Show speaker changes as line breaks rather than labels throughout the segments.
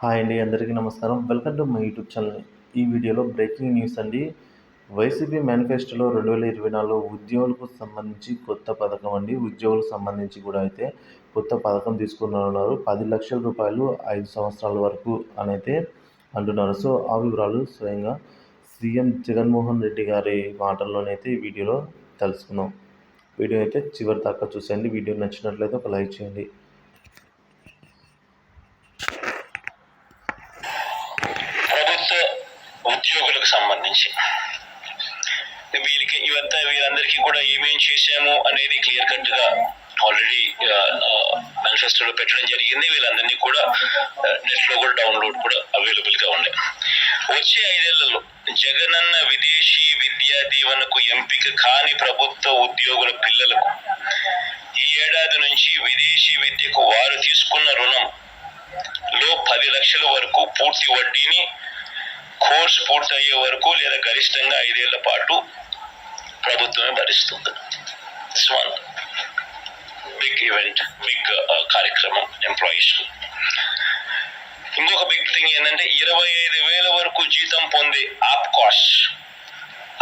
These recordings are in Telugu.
హాయ్ అండి అందరికీ నమస్కారం. Welcome to my YouTube channel. ఈ వీడియోలో బ్రేకింగ్ న్యూస్ అండి. వైసీపీ మేనిఫెస్టోలో రెండు వేల ఇరవై నాలుగులో ఉద్యోగులకు సంబంధించి కొత్త పథకం అండి. ఉద్యోగులకు సంబంధించి కూడా అయితే కొత్త పథకం తీసుకున్నారు పది లక్షల రూపాయలు ఐదు సంవత్సరాల వరకు అని అయితే అంటున్నారు. సో ఆ వివరాలు స్వయంగా సీఎం జగన్మోహన్ రెడ్డి గారి మాటల్లోనైతే ఈ వీడియోలో తెలుసుకుందాం. వీడియో అయితే చివరి దాకా చూసేయండి. వీడియో నచ్చినట్లయితే ఒక లైక్ చేయండి
ప్రభుత్వ ఉద్యోగులకు సంబంధించి. వీరికి ఇవంతా వీరందరికీ కూడా ఏమేం చేశాము అనేది క్లియర్ కట్గా ఆల్రెడీ మేనిఫెస్టోలో పెట్టడం జరిగింది. వీళ్ళందరినీ కూడా నెట్లో కూడా డౌన్లోడ్ కూడా అవైలబుల్గా ఉన్నాయి. వచ్చే ఐదేళ్ళలో జగనన్న విదేశీ విద్యా దీవెనకు ఎంపిక కాని ప్రభుత్వ ఉద్యోగుల పిల్లలకు ఈ ఏడాది నుంచి విదేశీ విద్యకు వారు తీసుకున్న రుణం లో పది లక్షల వరకు పూర్తి వడ్డీని కోర్సు పూర్తయ్యే వరకు లేదా గరిష్టంగా ఐదేళ్ళ పాటు ప్రభుత్వమే భరిస్తుంది. వన్ బిగ్ ఈవెంట్ బిగ్ కార్యక్రమం ఎంప్లాయీస్ ఇంకొక బిగ్ థింగ్ ఏంటంటే ఇరవై ఐదు వేల వరకు జీతం పొందే ఆప్ కాస్ట్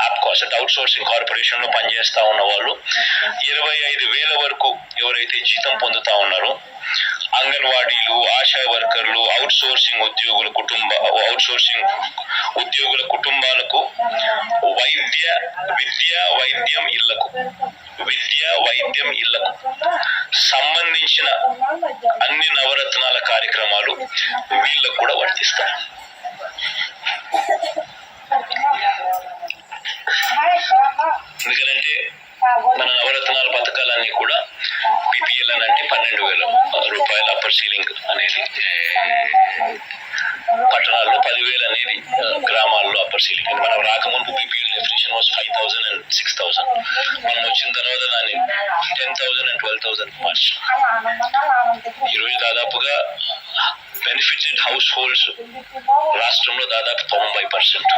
ఆప్ కాస్ట్ అంటే అవుట్ సోర్సింగ్ కార్పొరేషన్లో పనిచేస్తా ఉన్న వాళ్ళు ఇరవై ఐదు వేల వరకు ఎవరైతే జీతం పొందుతా ఉన్నారో అంగన్వాడీలు ఆశా వర్కర్లు అవుట్ సోర్సింగ్ ఉద్యోగుల కుటుంబ అవుట్ సోర్సింగ్ ఉద్యోగుల కుటుంబాలకు వైద్య విద్య వైద్యం ఇళ్ళకు విద్య వైద్యం ఇళ్ళకు సంబంధించిన అన్ని నవరత్నాల కార్యక్రమాలు వీళ్ళకు కూడా వర్తిస్తాయి. ఎందుకంటే మన నవరత్నాల పథకాలన్నీ కూడా పిపిఎల్ అని అంటే పన్నెండు వేల రూపాయల అప్పర్ సీలింగ్ అనేది. పట్టణాల్లో పదివేలు అనేది గ్రామాల్లో అప్పర్ సీలింగ్ మనం రాకముందు BPL definition was five thousand and six thousand మనం వచ్చిన తర్వాత దాన్ని ten thousand and twelve thousand మార్చి. ఈరోజు దాదాపుగా బెనిఫిటెడ్ హౌస్ హోల్డ్స్ రాష్ట్రంలో దాదాపు తొంభై పర్సెంట్.